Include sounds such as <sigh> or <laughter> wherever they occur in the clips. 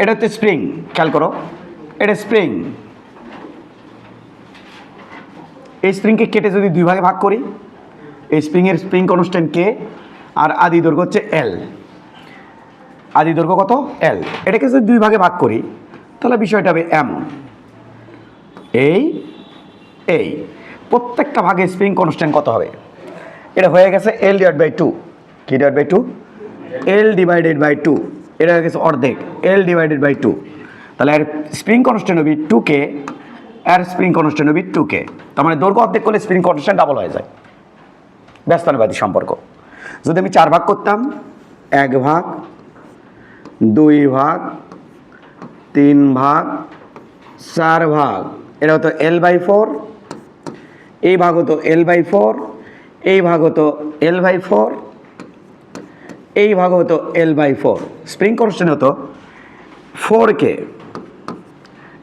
এটা হচ্ছে স্প্রিং খেয়াল করো। এটা স্প্রিং এই স্প্রিংকে কেটে যদি দুই ভাগে ভাগ করি, এই স্প্রিংয়ের স্প্রিং কনস্ট্যান্ট কে আর আদি দৈর্ঘ্য হচ্ছে এল আদি দৈর্ঘ্য কত? এল এটাকে যদি দুই ভাগে ভাগ করি, তাহলে বিষয়টা হবে এমন এই এই। প্রত্যেকটা ভাগে স্প্রিং কনস্ট্যান্ট কত হবে? এটা হয়ে গেছে এল ডিভাইড বাই টু কি divide by two L divided by two এটা হয়ে গেছে অর্ধেক এল ডিভাইডেড বাই টু তাহলে এর স্প্রিং কনস্ট্যান্ট হবে টু কে এর স্প্রিং কনস্ট্যান্ট হবে টু কে তার মানে দৈর্ঘ্য অর্ধেক করলে স্প্রিং কনস্ট্যান্ট ডাবল হয়ে যায়। ব্যস্তানুবাদী সম্পর্ক। যদি আমি চার ভাগ করতাম, এক ভাগ, দুই ভাগ, তিন ভাগ, চার ভাগ এটা হতো এল বাই ফোর এই ভাগ হতো এল বাই ফোর এই ভাগ হতো এল বাই ফোর এই ভাগ হতো L by four spring constant হতো ফোর কে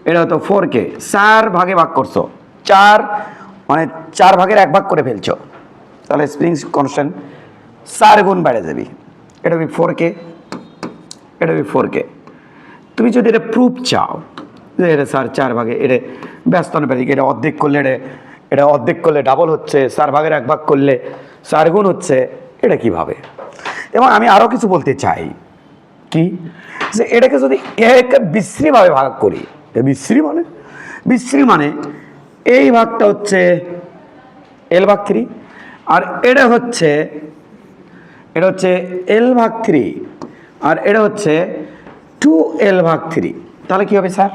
এটা হতো ফোর কে চার ভাগে ভাগ করছ। চার মানে চার ভাগের এক ভাগ করে ফেলছো। তাহলে স্প্রিং কনস্ট্যান্ট চার গুণ বেড়ে যাবি। এটা হবে ফোর কে এটা হবে ফোর কে তুমি যদি এটা প্রুফ চাও যে এটা স্যার চার ভাগে, এটা ব্যস্ত না অনুপাতিক এটা অর্ধেক করলে এটা এটা অর্ধেক করলে ডাবল হচ্ছে, চার ভাগের এক ভাগ করলে চার গুণ হচ্ছে, এটা কীভাবে? এবং আমি আরও কিছু বলতে চাই। কি? যে এটাকে যদি একে বিশ্রীভাবে ভাগ করি বিশ্রী মানে? বিশ্রী মানে এই ভাগটা হচ্ছে এল ভাগ থ্রি আর এটা হচ্ছে এটা হচ্ছে এল ভাগ থ্রি আর এটা হচ্ছে টু এল ভাগ থ্রি তাহলে কী হবে স্যার?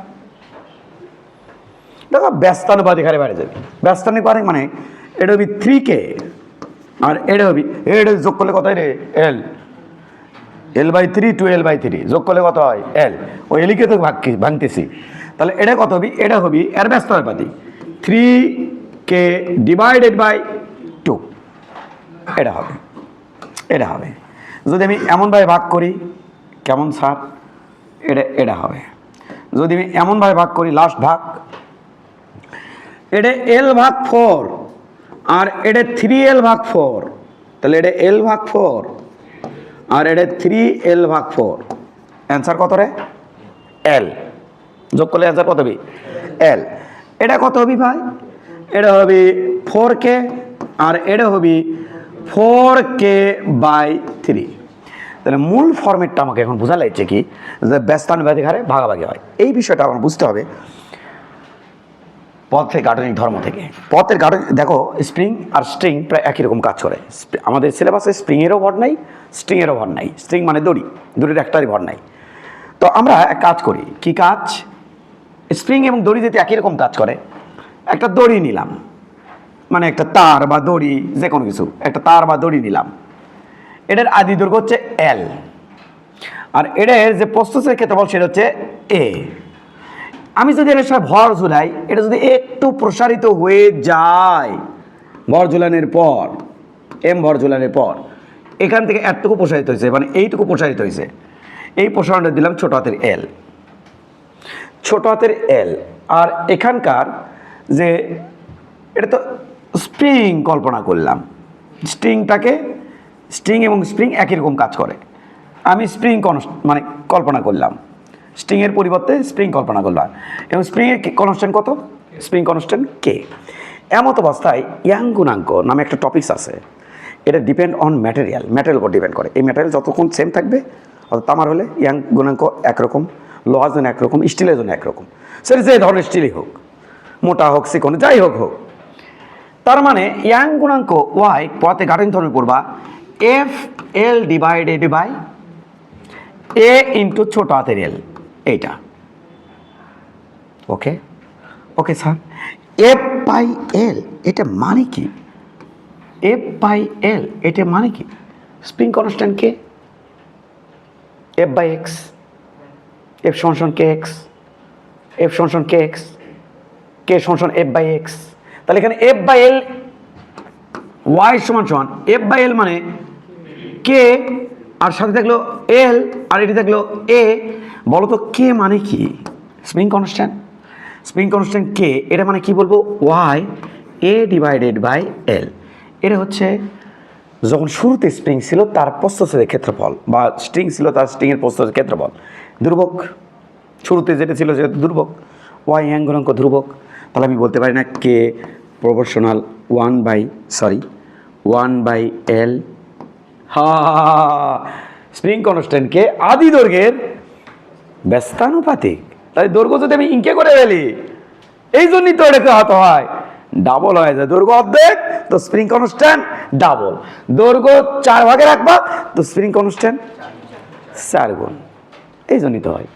দেখো, ব্যস্তানুপাতিক হারে বেড়ে যাবে। ব্যস্তানুপাতিক মানে এটা হবে থ্রি কে আর এটা হবে। এটা যোগ করলে কত হয় রে? L L by three two L by three যোগ করলে কত হয়? এল ওই এলিকে তো ভাগ ভাঙতেছি। তাহলে এটা কত হবি? এটা হবি এর ব্যস্তানুপাতিক three K divided by two এটা হবে। এটা হবে। যদি আমি এমনভাবে ভাগ করি, কেমন স্যার এটা এটা হবে। যদি আমি এমনভাবে ভাগ করি লাস্ট ভাগ এটা এল ভাগ ফোর আর এটা থ্রি এল ভাগ ফোর তাহলে এটা এল ভাগ ফোর আর এটা থ্রি এল ভাগ ফোর অ্যান্সার কত রে? এল যোগ করলে অ্যান্সার কত হবে? এল এটা কত হবি ভাই? এটা হবে ফোর কে আর এটা হবে ফোর কে বাই থ্রি তাহলে মূল ফর্মেটটা আমাকে এখন বোঝা লাগছে কি? যে ব্যস্তানুপাতিক হারে ভাগাভাগি হয়। এই বিষয়টা আমার বুঝতে হবে। পথের গাঠনিক ধর্ম থেকে। পথের গাঠনিক, দেখো স্প্রিং আর স্ট্রিং প্রায় একই রকম কাজ করে। আমাদের সিলেবাসে স্প্রিংয়েরও ভর নাই স্ট্রিংয়েরও ভর নাই। স্ট্রিং মানে দড়ি, দড়ির একটারই ভর নাই। তো আমরা এক কাজ করি, কি কাজ? স্প্রিং এবং দড়ি যেতে একই রকম কাজ করে, একটা দড়ি নিলাম। মানে একটা তার বা দড়ি, যে কোনো কিছু, একটা তার বা দড়ি নিলাম। এটার আদি দৈর্ঘ্য হচ্ছে এল আর এটার যে প্রস্তুতের ক্ষেত্রফল, সেটা হচ্ছে এ আমি যদি এর সাথে ভর ঝুলাই, এটা যদি একটু প্রসারিত হয়ে যায়, ভর ঝুলানোর পর, এম ভর ঝুলানোর পর, এখান থেকে এতটুকু প্রসারিত হয়েছে মানে এইটুকু প্রসারিত হয়েছে। এই প্রসারণটা দিলাম ছোট হাতের এল ছোট হাতের এল আর এখানকার যে, এটা তো স্প্রিং কল্পনা করলাম। স্ট্রিংটাকে স্ট্রিং এবং স্প্রিং একই রকম কাজ করে। আমি স্প্রিং মানে কল্পনা করলাম। স্ট্রিংয়ের পরিবর্তে স্প্রিং কল্পনা করলাম এবং স্প্রিংয়ের কনস্ট্যান্ট কত? স্প্রিং কনস্ট্যান্ট কে এমত অবস্থায় ইয়াং গুণাঙ্ক নামে একটা টপিকস আছে। এটা ডিপেন্ড অন ম্যাটেরিয়াল ম্যাটেরিয়াল উপর ডিপেন্ড করে। এই ম্যাটেরিয়াল যতক্ষণ সেম থাকবে, অর্থাৎ তামার হলে ইয়াং গুণাঙ্ক একরকম লোহার জন্য একরকম স্টিলের জন্য একরকম। সেটা যে ধরনের স্টিলই হোক, মোটা হোক চিকন যাই হোক হোক। তার মানে ইয়াং গুণাঙ্ক ওয়াই পথে গাঠন ধর্মে পড়বা F L divided by A into ছোট হাতের এল এইটা। Okay? Okay sir. F by L এটা মানে কি? এফ বাই এল এটা মানে কি? Spring constant K F by X F সমান কে এক্স এফ সমান কে এক্স কে সমান এফ বাই এক্স তাহলে এখানে এফ বাই এল ওয়াই সমান সমান এফ বাই এল মানে কে আর সাথে থাকল এল আর এটি থাকল এ বলো তো, কে মানে কি? Spring constant spring constant K? এটা মানে কি বলব? Y A divided by L এটা হচ্ছে যখন শুরুতে স্প্রিং ছিল, তার প্রস্থচ্ছেদের ক্ষেত্রফল, বা স্ট্রিং ছিল, তার স্ট্রিংয়ের প্রস্থচ্ছেদের ক্ষেত্রফল। দুর্ভোগ শুরুতে যেটা ছিল, সেটা ধ্রুবক। ওয়াই গুণাঙ্ক ধ্রুবক। তাহলে আমি বলতে পারি না K proportional one by sorry one by L Ha spring কনস্ট্যান্টকে আদি দৈর্ঘ্যের ব্যস্তানুপাতিক। তাই দৈর্ঘ্য যদি আমি ইঙ্কে করে ফেলি, এই জন্যই তো এটাকে হতে হয়। ডাবল হয়ে যায়। দৈর্ঘ্য অর্ধেক, তো স্প্রিং কনস্ট্যান্ট ডাবল দৈর্ঘ্য চার ভাগে রাখবা, তো স্প্রিং কনস্ট্যান্ট চার গুণ। এই জন্যই তো হয়।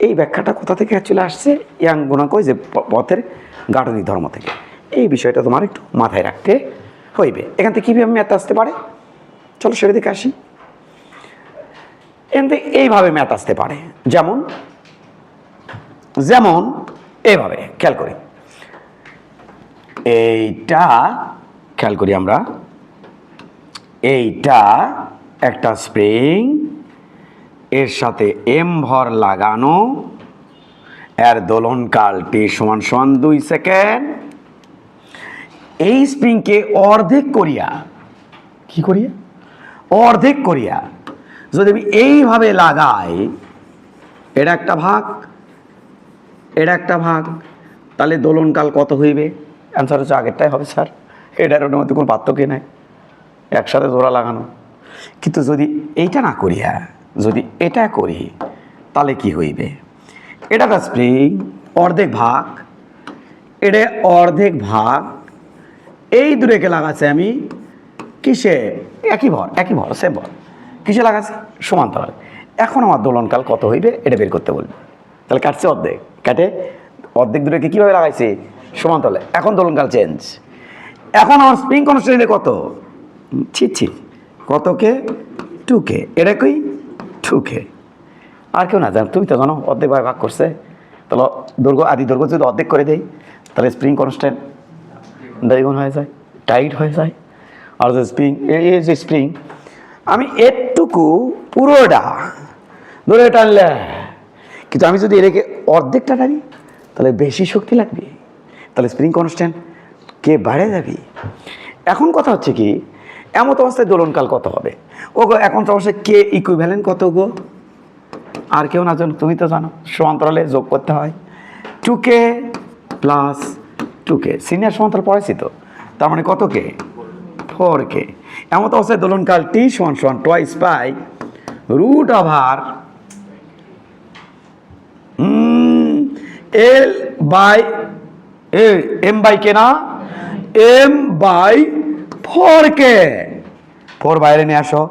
এই ব্যাখ্যাটা কোথা থেকে চলে আসছে? ইয়াং গুণাঙ্ক ওই যে পথের গাঠনিক ধর্ম থেকে। এই বিষয়টা তোমার একটু মাথায় রাখতে হইবে। এখান থেকে কীভাবে ম্যাথ আসতে পারে? চলো সেটা দেখে আসি। থেকে এইভাবে ম্যাথ আসতে পারে। যেমন যেমন এইভাবে খেয়াল করি। এইটা খেয়াল করি আমরা। এইটা একটা স্প্রিং এর সাথে এম ভর লাগানো। এর দোলনকাল টি সমান সমান দুই সেকেন্ড এই স্প্রিংকে অর্ধেক করিয়া কি করিয়া? অর্ধেক করিয়া যদি আমি এইভাবে লাগাই, এটা একটা ভাগ, এটা একটা ভাগ, তাহলে দোলনকাল কত হইবে? অ্যান্সার হচ্ছে আগেরটাই হবে স্যার এটার ওটার মধ্যে কোনো পার্থক্য নাই। একসাথে জোড়া লাগানো। কিন্তু যদি এইটা না করি হ্যাঁ যদি এটা করি, তাহলে কি হইবে? এটা একটা স্প্রিং অর্ধেক ভাগ। এটা অর্ধেক ভাগ। এই দূরেকে লাগাচ্ছে আমি কিসে? একই ভর একই ভর সেম ভর। কিসে লাগাচ্ছি? সমান্তরাল এখন আমার দোলনকাল কত হইবে এটা বের করতে বলবে। তাহলে কাটছে অর্ধেক। কাটে অর্ধেক দূরেকে কীভাবে লাগাইছি? সমান্তরালে এখন দোলনকাল চেঞ্জ এখন আমার স্প্রিং কনস্ট্যান্টে কত? ছি ছি। কত কে টু কে এটা কই? টু কে আর কেউ না জান। তুমি তো জানো, অর্ধেক ভাগে ভাগ করছে। তাহলে দৈর্ঘ্য আদি দৈর্ঘ্য যদি অর্ধেক করে দেই, তাহলে স্প্রিং কনস্ট্যান্ট দ্বিগুণ হয়ে যায় টাইট হয়ে যায়। আর যে স্প্রিং এই যে স্প্রিং আমি এরটুকু পুরোটা ধরে টানলে। কিন্তু আমি যদি এটাকে অর্ধেকটা টানি, তাহলে বেশি শক্তি লাগবে। তাহলে স্প্রিং কনস্ট্যান্ট কে বাড়ে যাবে। এখন কথা হচ্ছে কি, এমত অবস্থায় দোলনকাল কত হবে? ও গো এখন অবশ্যই কে ইকুইভ্যালেন্ট কত গো? আর কেউ না জানো তুমি তো জানো, সমান্তরালে যোগ করতে হয়। Two K plus two K senior সমান্তরাল পড়াইছি তো, তার মানে কত কে ফোর কে এমন তো অবস্থায় দোলনকাল টি সমান সমান twice pi root over L by M by K না? M by four K four বাইরে নিয়ে আসো।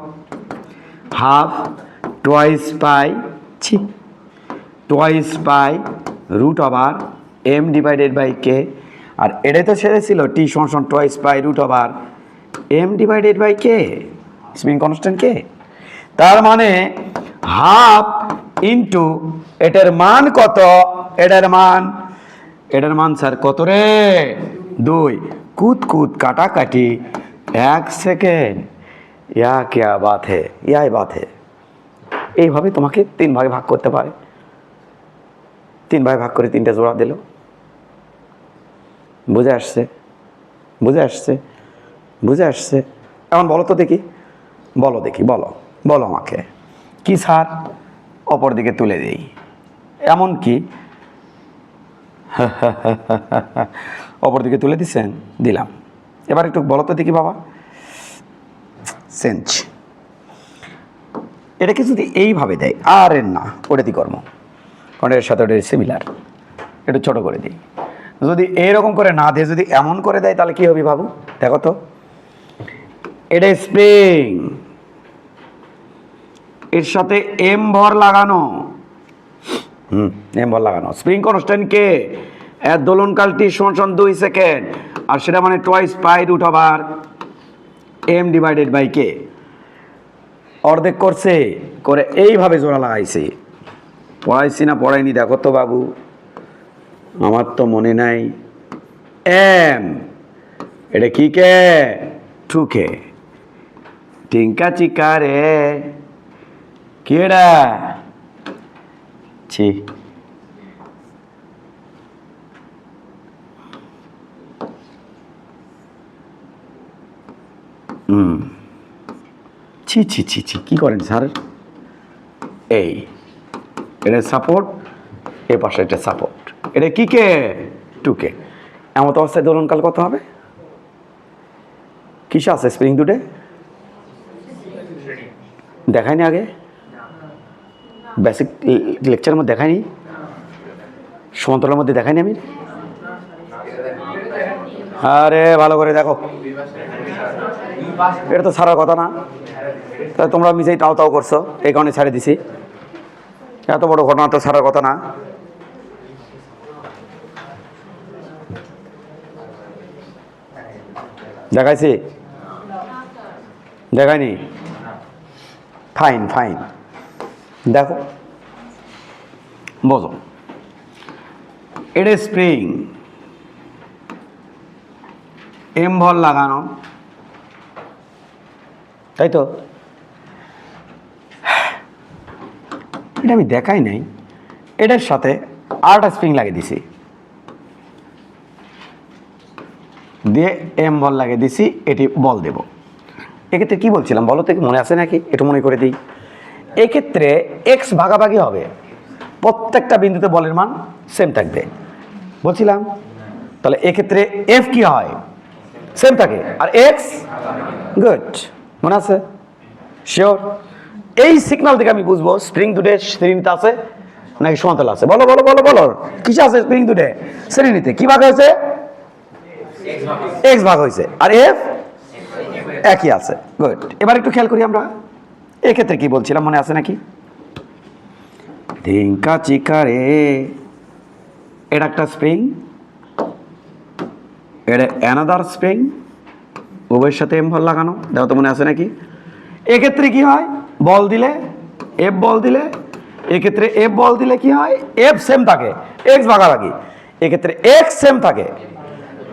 হাফ টোয়াইস পাই ছি। Twice pi root over M divided by K আর এটাই তো ছিল টি সমান twice pi root over M divided by K spring constant K তার মানে হাফ ইন্টু এটার মান কত? এটার মান এটার মান স্যার কত রে? দুই। কুত কুত কাটাকাটি, এক সেকেন্ড ইয়া কেয়া বাত হে ইয়াই বাত হে এইভাবে তোমাকে তিন ভাগে ভাগ করতে পারে। তিন ভাগে ভাগ করে তিনটে জোড়া দিল। বুঝে আসছে? বুঝে আসছে? বুঝে আসছে। এখন বলো তো দেখি। বলো দেখি, বলো বলো আমাকে। কি সার অপর দিকে তুলে দেই। এমন কি? <laughs> অপর দিকে তুলে দিছেন? দিলাম। এবার একটু বলো তো দেখি বাবা। সেঞ্চ এটাকে যদি এইভাবে দেয়, আর এর না ওটাতে কর্ম কারণ এর সাথে ওটা সিমিলার একটু ছোট করে দিই। যদি এইরকম করে না দিয়ে, যদি এমন করে দেয়, তাহলে কী হবে বাবু? দেখো তো। এটা স্প্রিং এর সাথে এম ভর লাগানো। হুম। এম ভর লাগানো। স্প্রিং কনস্ট্যান্ট কে এর দোলনকালটি সমান সমান দুই সেকেন্ড আর সেটা মানে twice pi root over M divided by K অর্ধেক করছে। করে এইভাবে জোড়া লাগাইছে। পড়াইছি না পড়াইনি। দেখো তো বাবু। আমার তো মনে নাই। এম এটা কি কে টু কে টিঙ্কা চিকা রে কেডা ছি হুম ছি ছি ছি ছি কী করেন স্যার এই এটা সাপোর্ট এ পাশে এটা সাপোর্ট এটা কি কে টু কে এমন অবস্থায় দোলনকাল কত হবে কিসে আছে স্প্রিং দুটে দেখায়নি আগে? বেসিক লেকচারের মধ্যে দেখায়নি? সমান্তরালের মধ্যে দেখায়নি আমি আরে ভালো করে দেখো। এটা তো ছাড়ার কথা না। তা তোমরা মিশাই তাও তাও করছ, এই কারণে ছাড়ে দিছি। এত বড় ঘটনা তো ছাড়ার কথা না। দেখাইছি? দেখায়নি? ফাইন ফাইন দেখো, বোঝো। এটা স্প্রিং এম ভল লাগানো। তাই তো? এটা আমি দেখাই নাই। এটার সাথে আরেকটা স্প্রিং লাগিয়ে দিছি। দিয়ে এম বল লাগিয়ে দিছি, এটি বল দেব। এক্ষেত্রে কি বলছিলাম? বলো তো মনে আছে নাকি? একটু মনে করে দিই। এক্ষেত্রে এক্স ভাগাভাগি হবে। প্রত্যেকটা বিন্দুতে বলের মান সেম থাকবে। বলছিলাম? তাহলে এক্ষেত্রে এফ কি হয়? সেম থাকে। আর এক্স গুড মনে আছে? শিওর এই সিগন্যাল থেকে আমি বুঝব স্প্রিং দুটে শ্রেণীতে আছে নাকি সমান্তরাল আছে? বলো বলো বলো বলো। কিসে আছে স্প্রিং দুটে? শ্রেণীতে। কি ভাগ হয়েছে? এক্স ভাগ হয়েছে। আর এফ একই আছে। গুড এবার একটু খেয়াল করি আমরা। এক্ষেত্রে কি বলছিলাম, মনে আছে নাকি? ধিঙ্কা চিকা রে। এটা একটা স্প্রিং এটা অ্যানাদার স্প্রিং উভয়ের সাথে এম ভল লাগানো। দেখো তো মনে আছে নাকি? এক্ষেত্রে কি হয়? বল দিলে এফ বল দিলে। এক্ষেত্রে এফ বল দিলে কি হয়? এফ সেম থাকে। এক্স ভাগাভাগি। এক্ষেত্রে এক্স সেম থাকে।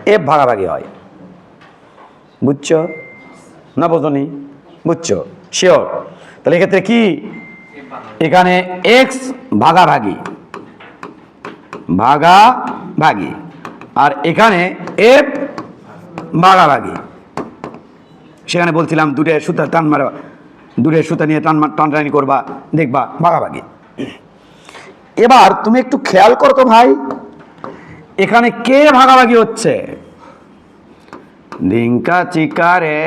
এফ ভাগাভাগি হয়। বুঝছ? না বোঝনি বুঝছ? শিওর তাহলে এক্ষেত্রে কি? এখানে এক্স ভাগাভাগি। ভাগাভাগি। আর এখানে এফ ভাগাভাগি। সেখানে বলছিলাম দূরে সুতা টান মারা দূরে সুতা নিয়ে টান টানটানি করবা, দেখবা, ভাগাভাগি। এবার তুমি একটু খেয়াল করো তো ভাই, এখানে কে ভাগাভাগি হচ্ছে? ডিঙ্কা চিকারে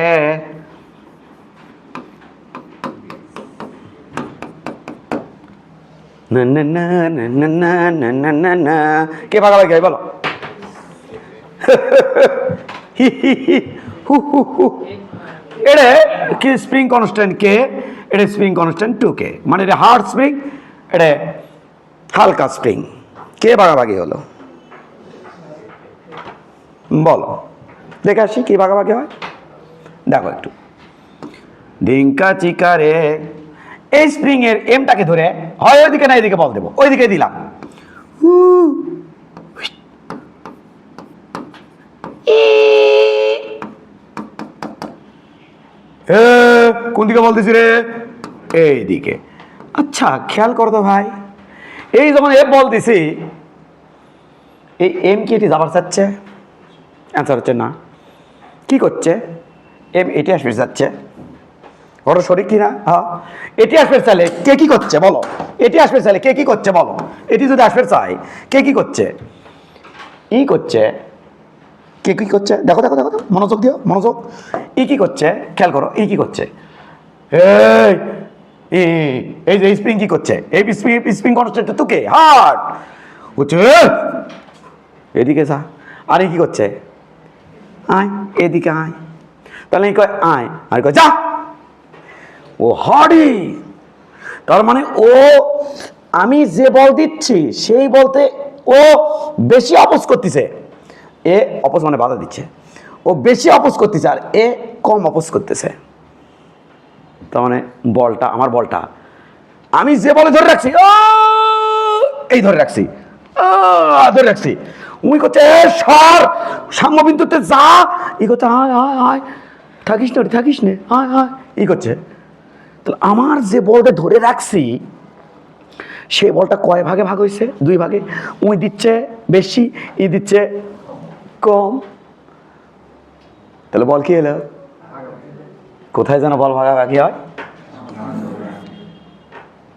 না না না না না না না না না কে ভাগাভাগি হয়, বলো। <laughs> এটা কি স্প্রিং কনস্ট্যান্ট কে? এটা স্প্রিং কনস্ট্যান্ট টু কে। মানে এটা হার্ড স্প্রিং এটা হালকা স্প্রিং কে ভাগাভাগি হলো? বলো। দেখে আসি, কি ভাগাভাগি হয়? দেখো একটু। ডিঙ্কা চিকারে এই স্প্রিং এর এমটাকে ধরে হয় ওইদিকে না এদিকে বল দেবো ওইদিকে দিলাম। এ, কোন দিকে বলতেছি রে? এই দিকে আচ্ছা খেয়াল করো তো ভাই। এই যখন এফ বলতেছি এই এম কি এটি যাবার চাচ্ছে অ্যান্সার হচ্ছে না। কি করছে? এম এটি আসবে যাচ্ছে। বড় শরীর কি না? হ্যাঁ। এটি আসবে চাইলে কে কি করছে, বলো। এটি আসবে চাইলে কে কি করছে, বলো। এটি যদি আসবে চাই, কে কি করছে? ই করছে, কে কি করছে? দেখো দেখো দেখো মনোযোগ দিও, মনোযোগ। ই কি করছে? খেয়াল করো, ই কি করছে? এই এই যে স্প্রিং কি করছে? এই স্প্রিং স্প্রিং কনস্ট্যান্ট তো কে হার্ট হচ্ছে এদিকে যা। আর কি করছে? আয়, এদিকে আয়। তাহলে কয়, আয়। আর কয়, যা। ও হার্ডি তার মানে ও, আমি যে বল দিচ্ছি, সেই বলতে ও বেশি অপোজ করতেছে। এ অপোজ মানে বাধা দিচ্ছে। ও বেশি অপোজ করতেছে আর এ কম অপোজ করতেছে। তার মানে বলটা, আমার বলটা। আমি যে বলে ধরে রাখছি, ও, এই ধরে রাখছি। ধরে রাখছি। উনি করছে, এ সর, সাম্যবিন্দুতে যা, ই করছে আয় আয় আয় থাকিস না থাকিস নে আয় আয় ই করছে। তাহলে আমার যে বলটা ধরে রাখছি, সেই বলটা কয় ভাগে ভাগ হয়েছে? দুই ভাগে। উই দিচ্ছে বেশি, ই দিচ্ছে কম। তাহলে বল কি এলো কোথায় যেন বল ভাগাভাগি হয়?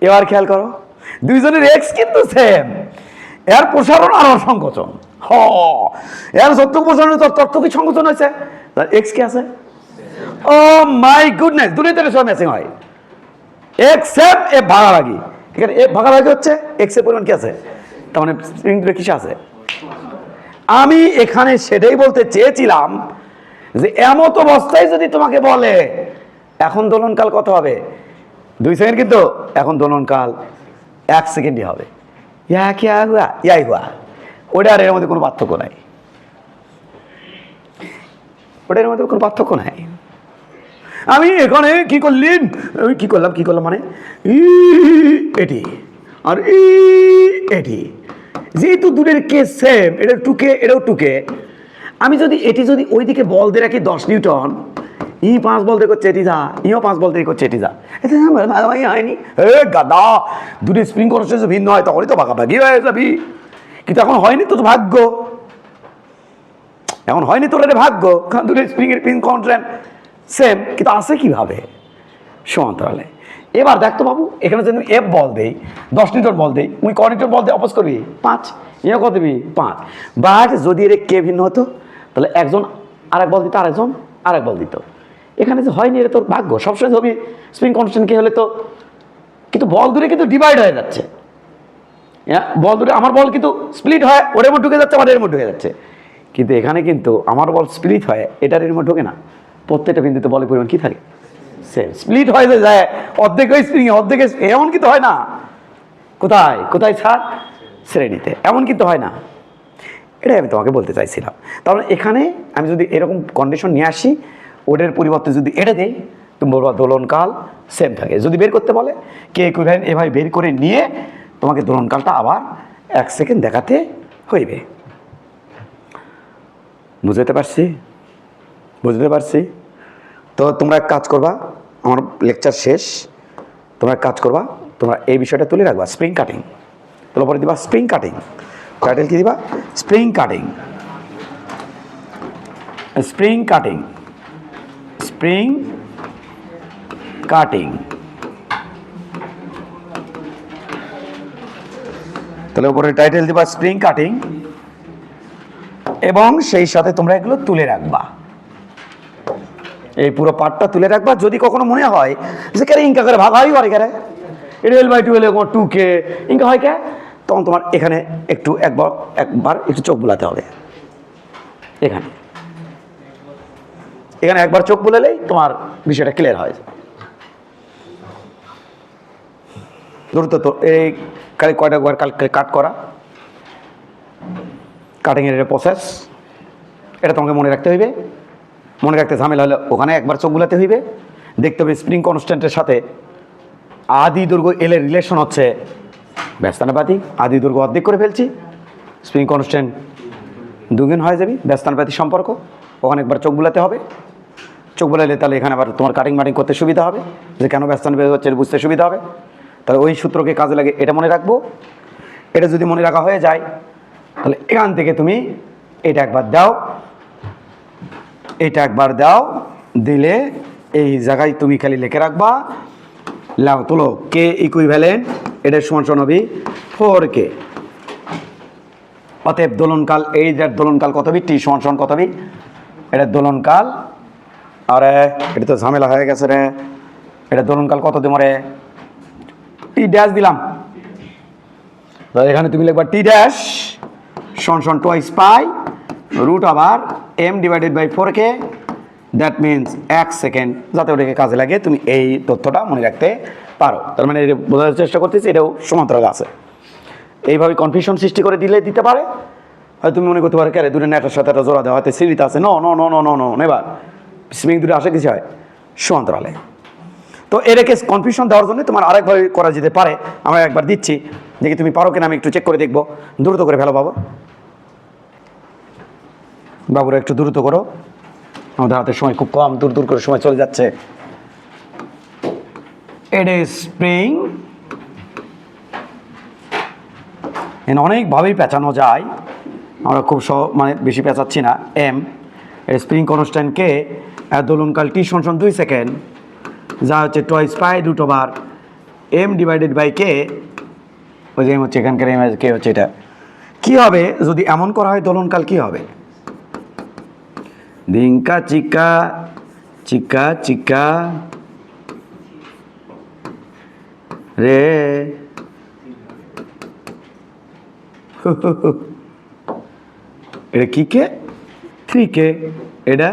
এবার খেয়াল করো, দুইজনের এক্স কিন্তু সেম এর প্রসারণ আর সংকোচন। হ। এর সত্য প্রসারণ তত্ত্ব কি সংকোচন হয়েছে? এক্স কি আছে? ও মাই গুডনেস দুটোতে সব ম্যাচিং হয়। এক্স সেম এ ভাগাভাগি এখানে এ ভাগাভাগি হচ্ছে এক্সের পরিমাণ কি আছে? তার মানে স্প্রিং দূরে কিসে আছে? আমি এখানে সেটাই বলতে চেয়েছিলাম যে এমত অবস্থায় যদি তোমাকে বলে, এখন দোলনকাল কত হবে? দুই সেকেন্ড কিন্তু, এখন দোলনকাল এক সেকেন্ডই হবে। ইয়া কিয়া হুয়া? ইয়াই হুয়া। ওটা আর এর মধ্যে কোনো পার্থক্য নাই। ওটার মধ্যে কোনো পার্থক্য নাই। আমি এখানে কি করলেন? আমি কি করলাম কি করলাম মানে? ই, এটি। আর ই, এটি। যেহেতু দূরের কে সেম এটা টুকে, এটাও টুকে। আমি যদি, এটি যদি ওইদিকে বল দিয়ে রাখি দশ নিউটন, ই পাঁচ বল দিয়ে করছে এটি যা, ইও পাঁচ বল দিয়ে করছে এটি যা। ভাগাভাগি হয়নি। হে গাদা, দুটি স্প্রিং করছে ভিন্ন হয়, তখনই তো ভাগাভাগি হয়ে যাবি। কিন্তু এখন হয়নি তো ভাগ্য। এখন হয়নি তোর ভাগ্য। কারণ দুটো স্প্রিং এর পিন কন্ট্রেন সেম কিন্তু আসে কীভাবে? সমান্তরালে এবার দেখতো বাবু এখানে যদি এফ বল দেই দশ নিউটন বল দেই উনি ক নিউটন বল দিয়ে অপোজ করবি? পাঁচ। ইয়ে কত দিবি? পাঁচ। বাট যদি এর কে ভিন্ন হতো তাহলে একজন আরেক বল দিত আরেকজন আরেক বল দিত। এখানে যে হয়নি এটা তোর ভাগ্য। সবসময় ছবি স্প্রিং কনস্ট্যান্ট কে হলে তো কিন্তু বল দূরে কিন্তু ডিভাইড হয়ে যাচ্ছে। হ্যাঁ, বল দূরে আমার বল কিন্তু স্প্লিট হয় ওর মধ্যে ঢুকে যাচ্ছে আমার এর মধ্যে ঢুকে যাচ্ছে। কিন্তু এখানে কিন্তু আমার বল স্প্লিট হয় এটার এর মধ্যে ঢোকে না। প্রত্যেকটা বিন্দুতে বলের পরিমাণ কি থাকে? সেম স্প্লিট হয়ে যায় অর্ধেক স্প্রিং অর্ধেক এমন কিন্তু হয় না। কোথায়? কোথায় ছাড়? শ্রেণীতে। এমন কিন্তু হয় না। এটাই আমি তোমাকে বলতে চাইছিলাম। তাহলে এখানে আমি যদি এরকম কন্ডিশন নিয়ে আসি, ওটার পরিবর্তে যদি এটা দেই, তো বলবা দোলনকাল সেম থাকে। যদি বের করতে বলে, কে ইকুইভ্যালেন্ট এভাবে বের করে নিয়ে তোমাকে দোলনকালটা আবার এক সেকেন্ড দেখাতে হইবে। বুঝতে পারছি? বুঝতে পারছি? তো তোমরা কাজ করবা, আমার লেকচার শেষ। তোমরা কাজ করবা, তোমরা এই বিষয়টা তুলে রাখবা স্প্রিং কাটিং তোমরা পরে দিবা স্প্রিং কাটিং টাইটেল কি দিবা? Spring cutting spring cutting spring cutting তাহলে উপরে টাইটেল দিবা স্প্রিং কাটিং এবং সেই সাথে তোমরা এগুলো তুলে রাখবা। এই পুরো পার্টটা তুলে রাখবা, যদি কখনো মনে হয় যে কেন ইনকা করে ভাগ হয় করে? কেরে L by twelve two K Inca হয় কে? তখন তোমার এখানে একটু একবার একবার একটু চোখ বোলাতে হবে। এখানে। এখানে একবার চোখ বুলালেই তোমার বিষয়টা ক্লিয়ার হয় দ্রুত তো এই কয়টা কালকে কাট করা। কাটিংয়ের এটা প্রসেস এটা তোমাকে মনে রাখতে হইবে। মনে রাখতে ঝামেলা হলে ওখানে একবার চোখ গুলাতে হইবে। দেখতে হবে স্প্রিং কনস্ট্যান্টের সাথে আদি দুর্গ এল রিলেশন হচ্ছে। ব্যস্তানুপাতি আদি দুর্গ অর্ধেক করে ফেলছি। স্প্রিং কনস্ট্যান্ট দুগুণ হয়ে যাবি। ব্যস্তানুপাতি সম্পর্ক। ওখানে একবার চোখ বুলাতে হবে। চোখ বুলালে তাহলে এখানে আবার তোমার কাটিং মাটিং করতে সুবিধা হবে। যে কেন ব্যস্তানুপাতি হচ্ছে, বুঝতে সুবিধা হবে। তাহলে ওই সূত্রকে কাজে লাগে এটা মনে রাখব। এটা যদি মনে রাখা হয়ে যায়, তাহলে এখান থেকে তুমি এটা একবার দাও। এটা একবার দাও, দিলে এই জায়গায় তুমি খালি লিখে রাখবা। লাও, তোলো কে ইকুই ইকুইভ্যালেন্ট এটার সমান হবে ফোর কে অতএব দোলনকাল, এই যে দোলনকাল কত বি টি সমান সমান কত বি এটা দোলনকাল, আরে, এটা তো ঝামেলা হয়ে গেছে রে। এটা দোলনকাল কত দিব রে? টি ড্যাশ দিলাম। এখানে তুমি লিখবা টি ড্যাশ সমান সমান টোয়াইস পাই রুট আবার M divided by four K that means এক সেকেন্ড যাতে ওটাকে কাজে লাগে, তুমি এই তথ্যটা মনে রাখতে পারো। তার মানে এটা বোঝার চেষ্টা করতেছি, এটাও সমান্তরাল আছে। এইভাবে কনফিউশন সৃষ্টি করে দিলে দিতে পারে। হয়তো তুমি মনে করতে পারো ক্যারে দূরে নেটের সাথে একটা জোড়া দেওয়া হয়তো সিঁড়িতে আছে। No no no no no no এবার সুইমিং দূরে আসে, কিছু হয়? সমান্তরালে। তো এটাকে কনফিউশন দেওয়ার জন্য তোমার আরেকভাবে করা যেতে পারে। আমরা একবার দিচ্ছি। দেখি তুমি পারো কিনা, আমি একটু চেক করে দেখব। দ্রুত করে ফেলো বাবু। বাবুরা একটু দ্রুত করো। আমাদের হাতে সময় খুব কম, দূর দূর করে সময় চলে যাচ্ছে। এটা স্প্রিং এখানে অনেকভাবেই পেঁচানো যায়। আমরা খুব সহ মানে বেশি পেঁচাচ্ছি না। এম স্প্রিং কনস্ট্যান্টকে দোলনকাল টি সমান দুই সেকেন্ড যা হচ্ছে twice pi root over M divided by K ওই যে এম হচ্ছে এখানকার এম কে হচ্ছে এটা। কী হবে? যদি এমন করা হয় দোলনকাল কী হবে? দিঙ্কা চিকা চিকা চিকা রে এটা কি কে থ্রি কে এটা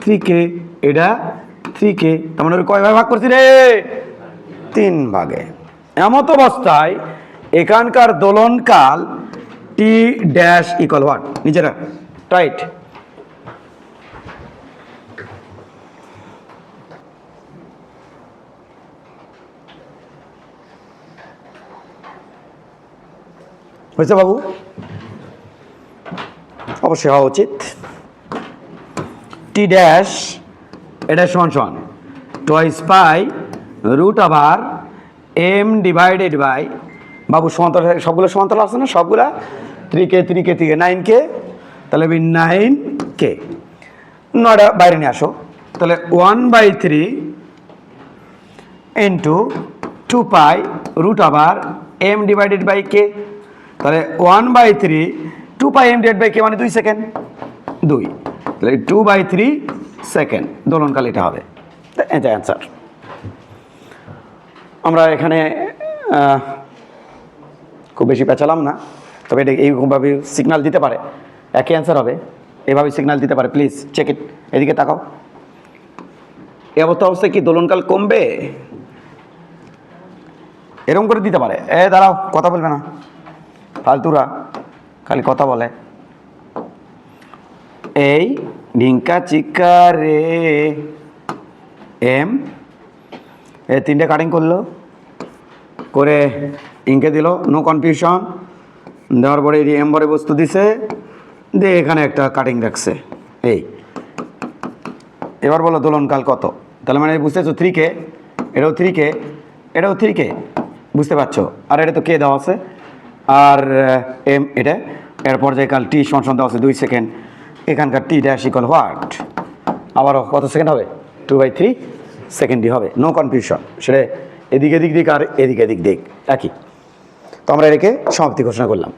থ্রি কে এটা থ্রি কে তার কয় ভাগে ভাগ করছি রে তিন ভাগে এমত অবস্থায় এখানকার দোলনকাল টি ড্যাশ ইকুয়াল হোয়াট নিচেরা রাইট হয়েছে বাবু? অবশ্যই হওয়া উচিত। টি ড্যাশ, এটা সমান সমান। টোয়াইস পাই, রুট আবার এম ডিভাইডেড বাই, বাবু সমান্তর সবগুলো সমান্তরাল আছে না? সবগুলা? Three K three K three K nine K তাহলে বি নাইন কে নয়টা বাইরে নিয়ে আসো। তাহলে one by three into two pi root আবার এম ডিভাইডেড বাই কে তাহলে one by three two pi M divide by K মানে দুই সেকেন্ড দুই। তাহলে টু বাই থ্রি সেকেন্ড দোলনকাল এটা হবে। এটা অ্যান্সার আমরা এখানে খুব বেশি পেঁচালাম না, তবে এটা এইভাবে সিগনাল দিতে পারে। একই অ্যান্সার হবে। এভাবে সিগনাল দিতে পারে। প্লিজ চেক ইট এদিকে তাকাও। এই অবস্থা অবস্থায় কি? দোলনকাল কমবে? এরকম করে দিতে পারে। এ, দাঁড়াও, কথা বলবে না। ফালতুরা খালি কথা বলে। এই ঢিঙ্কা চিকা রে। এম, এ তিনটে কাটিং করল, করে ইঙ্কে দিল নো কনফিউশন দেওয়ার পরে এম বরে বস্তু দিছে, দিয়ে এখানে একটা কাটিং রাখছে। এই, এবার বলো দোলনকাল কত? তাহলে মানে বুঝতেছো থ্রি কে এটাও থ্রি কে এটাও থ্রি কে বুঝতে পারছ? আর এটা তো কে দেওয়া আছে। আর এম, এটা? এরপর যে কাল টি সমান দেওয়া আছে দুই সেকেন্ড এখানকার টি ড্যাশ ইকল হোয়াট আবারও কত সেকেন্ড হবে? টু বাই থ্রি সেকেন্ডই হবে। নো কনফিউশন সেটা এদিকে দিক দিক আর এদিকে দিক দিক। একই। তো আমরা এটাকে সমাপ্তি ঘোষণা করলাম।